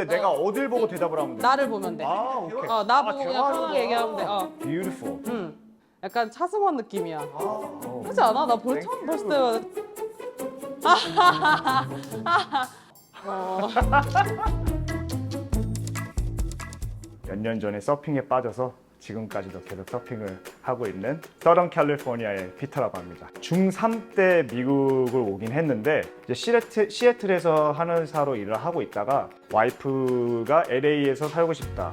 근데 내가 어딜 보고 대답을 하면 돼? 나를 보면 돼. 아 오케이. 어, 나 아, 보고 그냥 편하게. 얘기하면 돼. 어. Beautiful. 응. 약간 차승원 느낌이야. 어. 그렇지 않아? 나 볼, 처음 봤을 때마다. 어. 몇 년 전에 서핑에 빠져서 지금까지도 계속 서핑을 하고 있는 서던 캘리포니아의 피터라고 합니다. 중3 때 미국을 오긴 했는데 이제 시애틀, 시애틀에서 하는 사로 일을 하고 있다가 와이프가 LA에서 살고 싶다.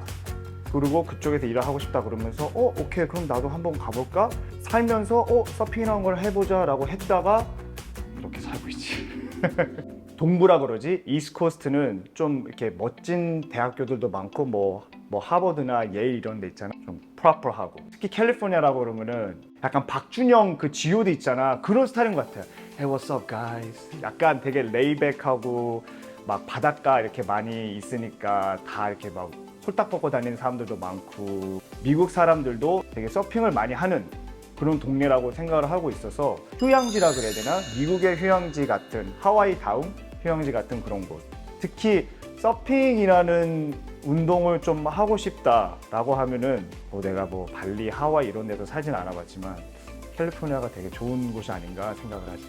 그리고 그쪽에서 일을 하고 싶다 그러면서 어 오케이 그럼 나도 한번 가볼까 살면서 어 서핑이라는 걸 해보자라고 했다가 이렇게 살고 있지. 동부라 그러지 이스코스트는 좀 이렇게 멋진 대학교들도 많고 뭐, 뭐 하버드나 예일 이런 데 있잖아. 좀 프로퍼하고. 특히 캘리포니아라고 그러면은 약간 박준영 그 G.O.D 있잖아. 그런 스타일인 것 같아 Hey what's up guys? 약간 되게 레이백하고 막 바닷가 이렇게 많이 있으니까 다 이렇게 막 홀딱 벗고 다니는 사람들도 많고 미국 사람들도 되게 서핑을 많이 하는 그런 동네라고 생각을 하고 있어서 휴양지라 그래야 되나? 미국의 휴양지 같은 하와이 다움 휴양지 같은 그런 곳. 특히 서핑이라는 운동을 좀 하고 싶다라고 하면은 뭐 내가 뭐 발리, 하와이 이런 데도 살진 않아봤지만 캘리포니아가 되게 좋은 곳이 아닌가 생각을 하지.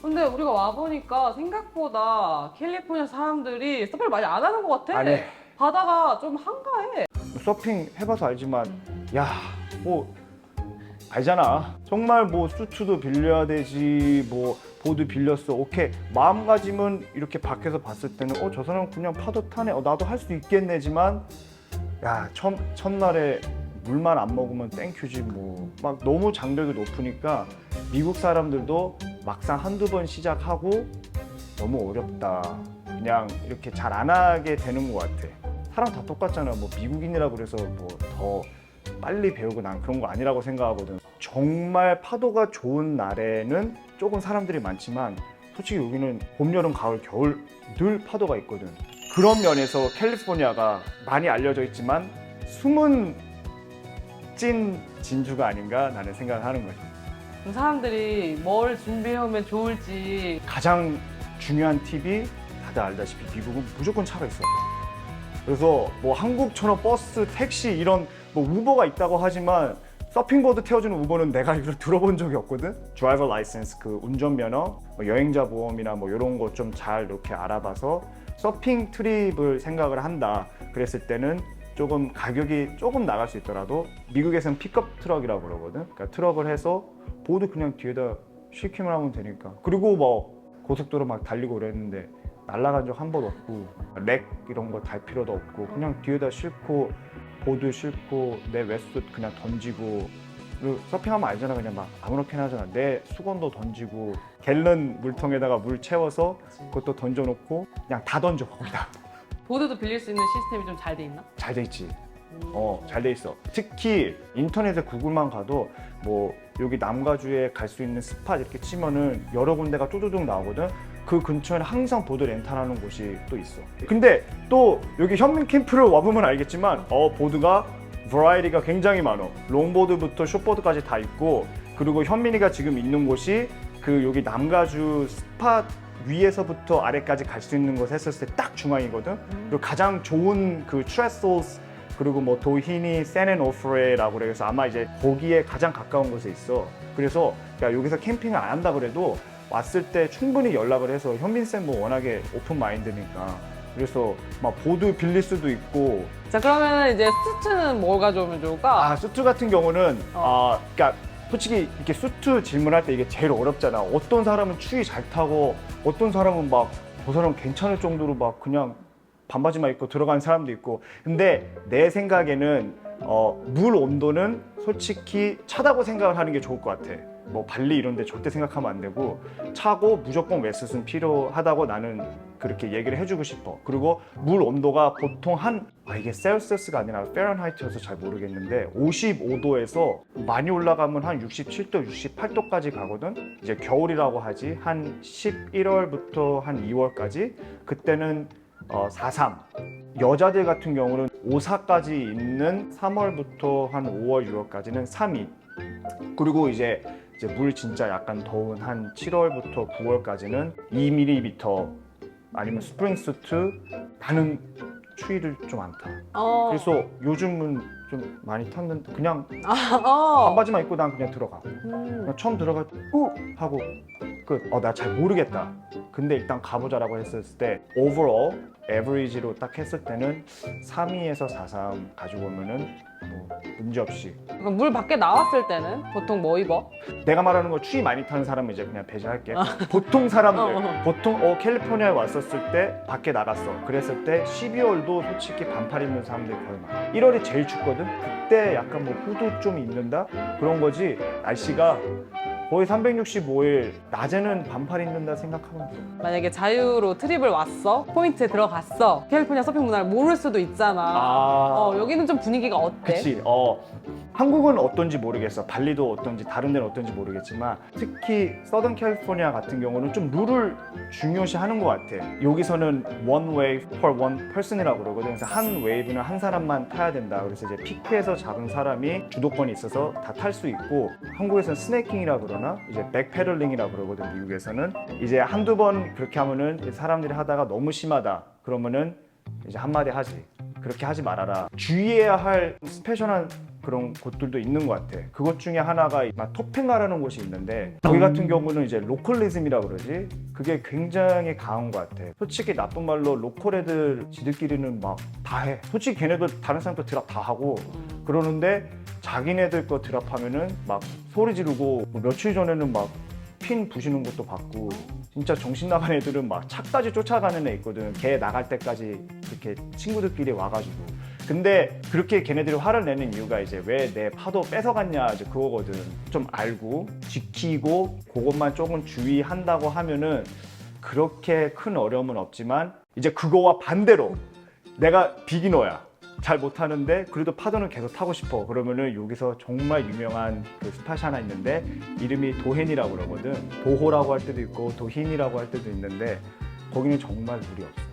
근데 우리가 와보니까 생각보다 캘리포니아 사람들이 서핑을 많이 안 하는 것 같아. 안 해. 바다가 좀 한가해. 서핑 해봐서 알지만 야 뭐 알잖아. 정말 뭐 수트도 빌려야 되지 뭐 보드 빌렸어. 오케이. 마음가짐은 이렇게 밖에서 봤을 때는 어 저 사람 그냥 파도 타네. 어 나도 할 수 있겠네지만 야 첫, 첫날에 물만 안 먹으면 땡큐지 뭐. 막 너무 장벽이 높으니까 미국 사람들도 막상 한두 번 시작하고 너무 어렵다. 그냥 이렇게 잘 안 하게 되는 것 같아. 사람 다 똑같잖아. 뭐 미국인이라고 그래서 뭐더 빨리 배우고 난 그런 거 아니라고 생각하거든. 정말 파도가 좋은 날에는 조금 사람들이 많지만 솔직히 여기는 봄, 여름, 가을, 겨울 늘 파도가 있거든. 그런 면에서 캘리포니아가 많이 알려져 있지만 숨은 찐 진주가 아닌가 나는 생각을 하는 거지. 그 사람들이 뭘 준비해오면 좋을지 가장 중요한 팁이 다들 알다시피 미국은 무조건 차가 있어. 그래서 뭐 한국처럼 버스, 택시 이런 뭐 우버가 있다고 하지만 서핑보드 태워주는 우버는 내가 이걸 들어본 적이 없거든. 드라이버 라이센스 그 운전면허, 뭐 여행자 보험이나 뭐 이런 거 좀 잘 이렇게 알아봐서 서핑 트립을 생각을 한다. 그랬을 때는 조금 가격이 조금 나갈 수 있더라도 미국에서는 픽업 트럭이라고 그러거든. 그러니까 트럭을 해서 보드 그냥 뒤에다 싣기만 하면 되니까. 그리고 뭐 고속도로 막 달리고 그랬는데 날아간 적 한 번 없고 렉 이런 거 달 필요도 없고 그냥 뒤에다 싣고 보드 싣고 내 웨스트 그냥 던지고 그리고 서핑하면 알잖아 그냥 막 아무렇게나 하잖아 내 수건도 던지고 갤런 물통에다가 물 채워서 그것도 던져놓고 그냥 다 던져 거기다 보드도 빌릴 수 있는 시스템이 좀 잘 돼 있나? 잘 돼 있지 어, 잘 돼 있어. 특히 인터넷에 구글만 가도 뭐 여기 남가주에 갈 수 있는 스팟 이렇게 치면은 여러 군데가 쪼쪼쪼 나오거든. 그 근처에는 항상 보드 렌탈하는 곳이 또 있어. 근데 또 여기 현민 캠프를 와보면 알겠지만 어 보드가 버라이티가 굉장히 많어. 롱보드부터 숏보드까지 다 있고 그리고 현민이가 지금 있는 곳이 그 여기 남가주 스팟 위에서부터 아래까지 갈 수 있는 곳 했었을 때 딱 중앙이거든. 그리고 가장 좋은 그 트레솔스 그리고 뭐 도히니 세넨오프레라고 그래서 아마 이제 거기에 가장 가까운 곳에 있어. 그래서 야 여기서 캠핑을 안 한다 그래도 왔을 때 충분히 연락을 해서 현민 쌤뭐 워낙에 오픈 마인드니까 그래서 막 보드 빌릴 수도 있고 자 그러면 이제 스트는 뭘 가져오면 좋을까? 아 수트 같은 경우는 어. 아 그러니까 솔직히 이렇게 수트 질문할 때 이게 제일 어렵잖아. 어떤 사람은 추위 잘 타고 어떤 사람은 막 저 사람 괜찮을 정도로 막 그냥 반바지만 입고 들어가는 사람도 있고. 근데 내 생각에는 어, 물 온도는 솔직히 차다고 생각을 하는 게 좋을 것 같아. 뭐 발리 이런 데 절대 생각하면 안 되고 차고 무조건 웨스트는 필요하다고 나는 그렇게 얘기를 해주고 싶어. 그리고 물 온도가 보통 한 아, 이게 셀시어스가 아니라 페런하이트여서 잘 모르겠는데 55도에서 많이 올라가면 한 67도, 68도까지 가거든. 이제 겨울이라고 하지 한 11월부터 한 2월까지 그때는 어, 43. 여자들 같은 경우는 54까지 있는 3월부터 한 5월, 6월까지는 32. 그리고 이제 이제 물 진짜 약간 더운 한 7월부터 9월까지는 2mm 아니면 스프링 수트 나는 추위를 좀 안 타. 어. 그래서 요즘은 좀 많이 탔는데 그냥 아, 어. 반바지만 입고 난 그냥 들어가. 음. 그냥 처음 들어갈 때 우! 하고 끝. 어, 나 잘 모르겠다. 근데 일단 가보자라고 했을 때 overall average로 딱 했을 때는 3위에서 4.3 가지고 오면은 뭐 문제 없이 그럼 물 밖에 나왔을 때는 보통 뭐 입어? 내가 말하는 거 추위 많이 타는 사람은 이제 그냥 배제할게. 보통 사람들, 어, 어. 보통 어 캘리포니아에 왔었을 때 밖에 나갔어. 그랬을 때 12월도 솔직히 반팔 입는 사람들이 거의 많아. 1월이 제일 춥거든. 그때 약간 뭐 후드 좀 입는다 그런 거지. 날씨가 거의 365일 낮에는 반팔 입는다 생각하면 돼. 만약에 자유로 트립을 왔어? 포인트에 들어갔어? 캘리포니아 서핑 문화를 모를 수도 있잖아. 아, 어, 여기는 좀 분위기가 어때? 그치. 어, 한국은 어떤지 모르겠어. 발리도 어떤지 다른 데는 어떤지 모르겠지만 특히 서던 캘리포니아 같은 경우는 좀 룰을 중요시하는 것 같아. 여기서는 one wave per one person이라고 그러거든. 그래서 한 웨이브는 한 사람만 타야 된다. 그래서 이제 피크에서 잡은 사람이 주도권이 있어서 다 탈 수 있고 한국에서는 스네킹이라 그러나 이제 백패들링이라 그러거든. 미국에서는 이제 한두 번 그렇게 하면은 사람들이 하다가 너무 심하다. 그러면은 이제 한마디 하지. 그렇게 하지 말아라. 주의해야 할 스페셜한 그런 곳들도 있는 것 같아. 그것 중에 하나가 막 토핑가라는 곳이 있는데 거기 같은 경우는 이제 로컬리즘이라 그러지. 그게 굉장히 강한 것 같아. 솔직히 나쁜 말로 로컬 애들 지들끼리는 막 다 해. 솔직히 걔네들 다른 사람도 드랍 다 하고 음. 그러는데 자기네들 거 드랍하면은 막 소리 지르고 뭐 며칠 전에는 막 핀 부시는 것도 봤고 진짜 정신 나간 애들은 막 차까지 쫓아가는 애 있거든. 걔 나갈 때까지 이렇게 친구들끼리 와가지고. 근데 그렇게 걔네들이 화를 내는 이유가 이제 왜 내 파도 뺏어갔냐 이제 그거거든. 좀 알고 지키고 그것만 조금 주의한다고 하면은 그렇게 큰 어려움은 없지만 이제 그거와 반대로 내가 비기너야. 잘 못하는데 그래도 파도는 계속 타고 싶어. 그러면은 여기서 정말 유명한 그 스팟이 하나 있는데 이름이 도헨이라고 그러거든. 도호라고 할 때도 있고 도힌이라고 할 때도 있는데 거기는 정말 물이 없어.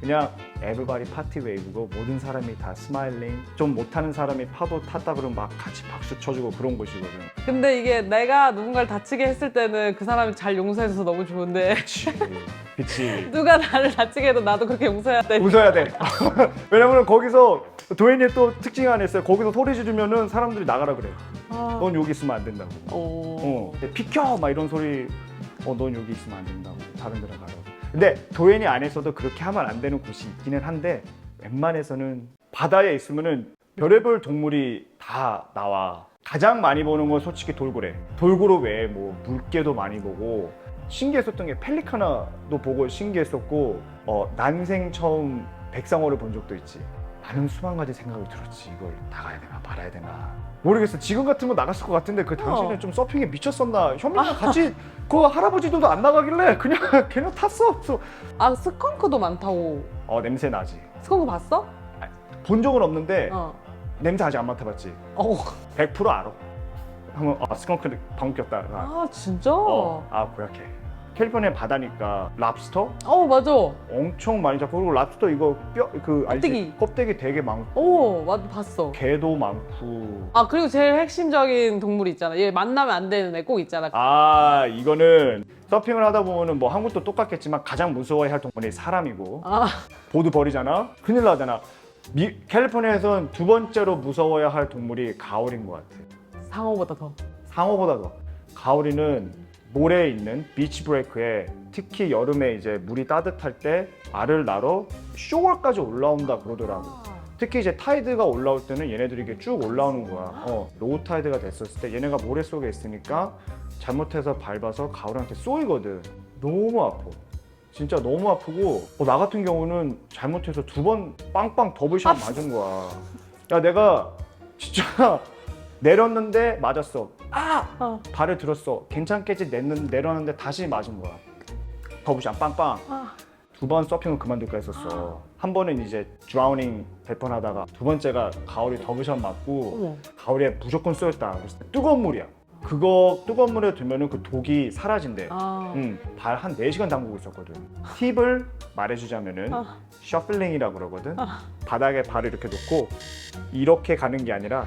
그냥 에브바리 파티 웨이브고 모든 사람이 다 스마일링. 좀 못하는 사람이 파도 탔다 그러면 막 같이 박수 쳐주고 그런 곳이거든. 근데 이게 내가 누군가를 다치게 했을 때는 그 사람이 잘 용서해줘서 너무 좋은데 그치. 그치. 누가 나를 다치게 해도 나도 그렇게 용서해야 돼. 웃어야 돼. 왜냐면 거기서 도현이의 또 특징이 하나 있어요. 거기서 소리 지르면은 사람들이 나가라 그래. 아. 넌 여기 있으면 안 된다고. 어. 어, 비켜! 막 이런 소리. 어, 넌 여기 있으면 안 된다고. 다른 데로 가라고. 근데 도현이 안에서도 그렇게 하면 안 되는 곳이 있기는 한데 웬만해서는 바다에 있으면은 별의별 동물이 다 나와. 가장 많이 보는 건 솔직히 돌고래. 돌고래 외에 뭐 물개도 많이 보고 신기했었던 게 펠리카나도 보고 신기했었고 어, 난생 처음 백상어를 본 적도 있지. 많은 수만 가지 생각이 들었지. 이걸 나가야 되나 말아야 되나. 모르겠어. 지금 같으면 나갔을 것 같은데 그 당시에는 어. 좀 서핑에 미쳤었나. 현민이랑 같이 그 할아버지들도 안 나가길래 그냥 걔는 탔어. 그래서 아 스컹크도 많다고. 어 냄새 나지. 스컹크 봤어? 본 적은 없는데 어. 냄새 아직 안 맡아봤지. 어. 100% 알아. 하면 아 스컹크 방귀 꼈다. 아, 아 진짜? 어, 어, 아 고약해. 캘리포니아 바다니까 랍스터 맞아. 엄청 많이 잡고 그리고 랍스터 이거 뼈그 껍데기. 껍데기 되게 많고 오, 맞 봤어. 개도 많고 아 그리고 제일 핵심적인 동물 있잖아. 얘 만나면 안 되는 애 꼭 있잖아. 아 이거는 서핑을 하다 보면은 뭐 한국도 똑같겠지만 가장 무서워해야 할 동물이 사람이고 아, 보드 버리잖아 큰일 나잖아 미, 캘리포니아에선 두 번째로 무서워야 할 동물이 가오리인 것 같아 상어보다 더. 상어보다 더 가오리는 모래에 있는 비치 브레이크에 특히 여름에 이제 물이 따뜻할 때 알을 낳러 쇼월까지 올라온다 그러더라고 특히 이제 타이드가 올라올 때는 얘네들이 이게 쭉 올라오는 거야. 어, 로우 타이드가 됐었을 때 얘네가 모래 속에 있으니까 잘못해서 밟아서 가을한테 쏘이거든. 너무 아파. 진짜 너무 아프고 어, 나 같은 경우는 잘못해서 두 번 빵빵 더블샷 맞은 거야. 야 내가 진짜 내렸는데 맞았어. 아! 어. 발을 들었어. 괜찮겠지 냈는, 내렸는데 다시 맞은 거야. 더블샷 빵빵. 아. 두번 서핑을 그만둘까 했었어. 한 번은 이제 드라우닝 될 뻔하다가 두 번째가 가오리 더블샷 맞고 어머. 가오리에 무조건 쏘였다. 그래서 뜨거운 물이야. 그거 뜨거운 물에 두면은 그 독이 사라진대. 아. 응, 발한 4시간 담그고 있었거든. 팁을 말해주자면은 아. 셔플링이라고 그러거든. 아. 바닥에 발을 이렇게 놓고 이렇게 가는 게 아니라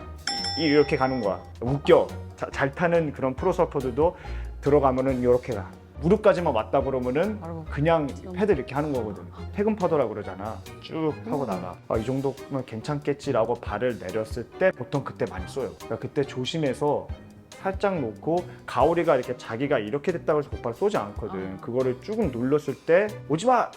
이- 이렇게 가는 거야. 웃겨. 자- 잘 타는 그런 프로 서퍼들도 들어가면은 이렇게 가. 무릎까지만 왔다 그러면은 그냥 패드 이렇게 하는 거거든. 퇴근 파도라 그러잖아. 쭉 하고 음. 나가. 아, 이 정도면 괜찮겠지라고 발을 내렸을 때 보통 그때 많이 쏘요. 그러니까 그때 조심해서 살짝 놓고 가오리가 이렇게 자기가 이렇게 됐다고 해서 곧바로 쏘지 않거든. 아. 그거를 쭉 눌렀을 때 오지 마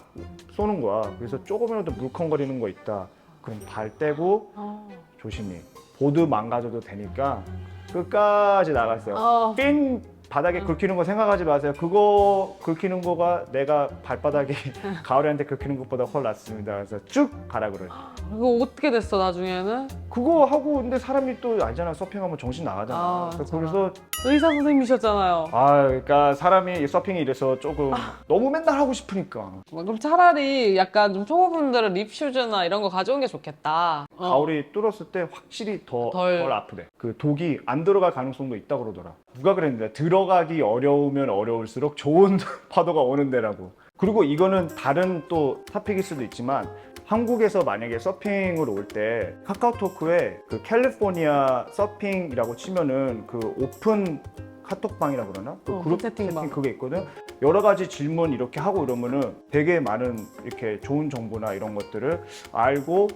쏘는 거야. 그래서 조금이라도 물컹거리는 거 있다. 그럼 발 떼고 어. 조심히 보드 망가져도 되니까 끝까지 나갔어요. 어. 핀 바닥에 긁히는 거 생각하지 마세요. 그거 긁히는 거가 내가 발바닥에 가을이한테 긁히는 것보다 훨 낫습니다. 그래서 쭉 가라 그래. 이거 어떻게 됐어 나중에는? 그거 하고 근데 사람이 또 알잖아. 서핑하면 정신 나가잖아. 아, 그래서. 그래서 의사 선생님이셨잖아요. 아 그러니까 사람이 서핑이 이래서 조금 너무 맨날 하고 싶으니까 뭐 그럼 차라리 약간 좀 초보분들은 립슈즈나 이런 거 가져온 게 좋겠다. 어. 가오리 뚫었을 때 확실히 더, 덜. 덜 아프대. 그 독이 안 들어갈 가능성도 있다 그러더라. 누가 그랬는데 들어가기 어려우면 어려울수록 좋은 파도가 오는 데라고. 그리고 이거는 다른 또 탑픽일 수도 있지만 한국에서 만약에 서핑을 올때 카카오토크에 그 캘리포니아 서핑이라고 치면은 그 오픈 카톡방이라 그러나? 그 어, 그룹 채팅방. 채팅 그게 있거든. 여러 가지 질문 이렇게 하고 이러면은 되게 많은 이렇게 좋은 정보나 이런 것들을 알고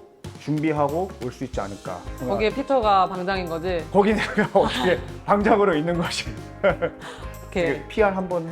준비하고 올 수 있지 않을까. 거기에 피터가 방장인 거지. 거기 내가 어떻게 방장으로 있는 것이 이렇게 PR 한번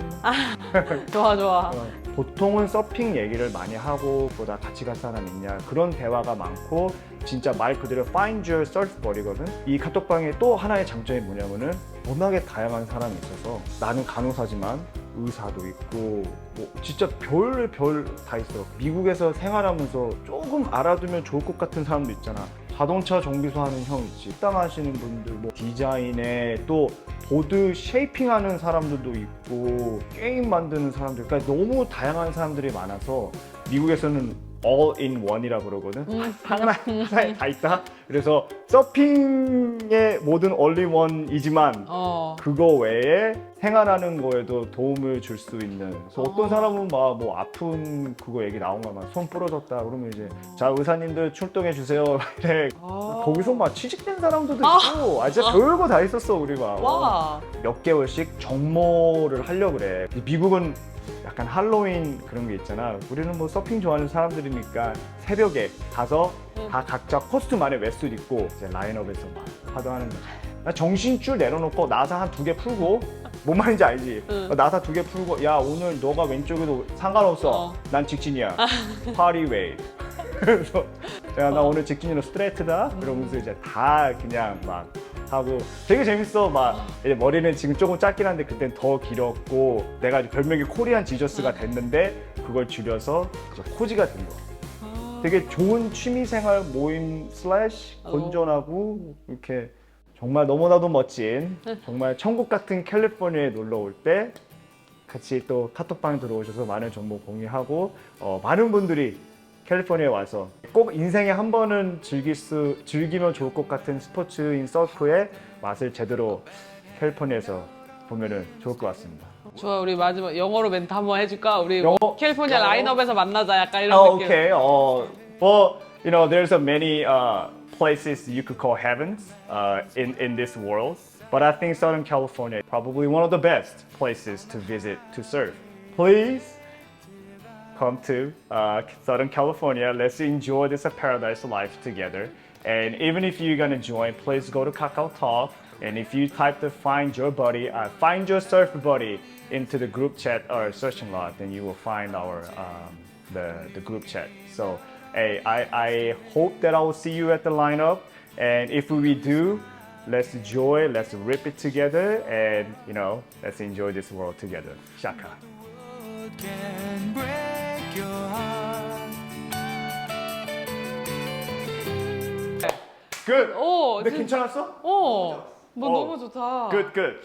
좋아 좋아. 보통은 서핑 얘기를 많이 하고 보다 같이 갈 사람 있냐. 그런 대화가 많고 진짜 말 그대로 find your surf buddy거든. 이 카톡방에 또 하나의 장점이 뭐냐면은 워낙에 다양한 사람이 있어서 나는 간호사지만 의사도 있고 뭐 진짜 별별 다 있어. 미국에서 생활하면서 조금 알아두면 좋을 것 같은 사람도 있잖아 자동차 정비소 하는 형 있지 식당 하시는 분들 뭐 디자인에 또 보드 쉐이핑하는 사람들도 있고 게임 만드는 사람들 그러니까 너무 다양한 사람들이 많아서 미국에서는 all in one이라 그러거든 음. 하나 하나에 다 있다 그래서 서핑의 모든 all in one이지만 어. 그거 외에 생활하는 거에도 도움을 줄 수 있는 그래서 어떤 어. 사람은 막 뭐 아픈 그거 얘기 나온 거만 손 부러졌다 그러면 이제 자 의사님들 출동해 주세요 이래 아. 거기서 막 취직된 사람들도 아. 있고 아 진짜 별거 다 있었어 우리가 와. 몇 개월씩 정모를 하려 고 그래 미국은 약간 할로윈 그런 게 있잖아. 우리는 뭐 서핑 좋아하는 사람들이니까 새벽에 가서 응. 다 각자 코스튬 안에 웨스트 입고 이제 라인업에서 막 파도하는 거지 나 정신줄 내려놓고 나사 한 두 개 풀고 뭔 말인지 알지? 응. 어, 나사 두 개 풀고 야 오늘 너가 왼쪽에도 상관없어. 어. 난 직진이야. 파리 웨이. 그래서 야나 오늘 직진으로 스트레이트다? 그러면서 이제 다 그냥 막 하고 되게 재밌어 막 이제 머리는 지금 조금 짧긴 한데 그땐 더 길었고 내가 이제 별명이 코리안 지저스가 됐는데 그걸 줄여서 이제 코지가 된 거야 아. 되게 좋은 취미생활 모임 슬래시 어. 건전하고 이렇게 정말 너무나도 멋진 정말 천국 같은 캘리포니아에 놀러 올 때 같이 또 카톡방에 들어오셔서 많은 정보 공유하고 어, 많은 분들이 캘리포니아에 와서 꼭 인생에 한 번은 즐길 수 즐기면 좋을 것 같은 스포츠인 서프의 맛을 제대로 캘리포니아에서 보면은 좋을 것 같습니다. 좋아 우리 마지막 영어로 멘트 한번 해줄까? 우리 영어? 뭐 캘리포니아 영어? 라인업에서 만나자 약간 이런 Oh, 느낌. okay. Uh, well, you know, there's a many uh, places you could call heavens uh, in in this world, but I think Southern California is probably one of the best places to visit to surf. Please come to uh, Southern California. Let's enjoy this paradise life together. And even if you're gonna join, please go to Kakao Talk. And if you type the find your buddy, uh, find your surf buddy into the group chat or searching log, then you will find our um, the the group chat. So, hey, I I hope that I will see you at the lineup. And if we do, let's enjoy, let's rip it together, and you know, let's enjoy this world together. Shaka. Good. 오, 근데 진- 괜찮았어? 어, 뭐 어. 너무 좋다. Good, good.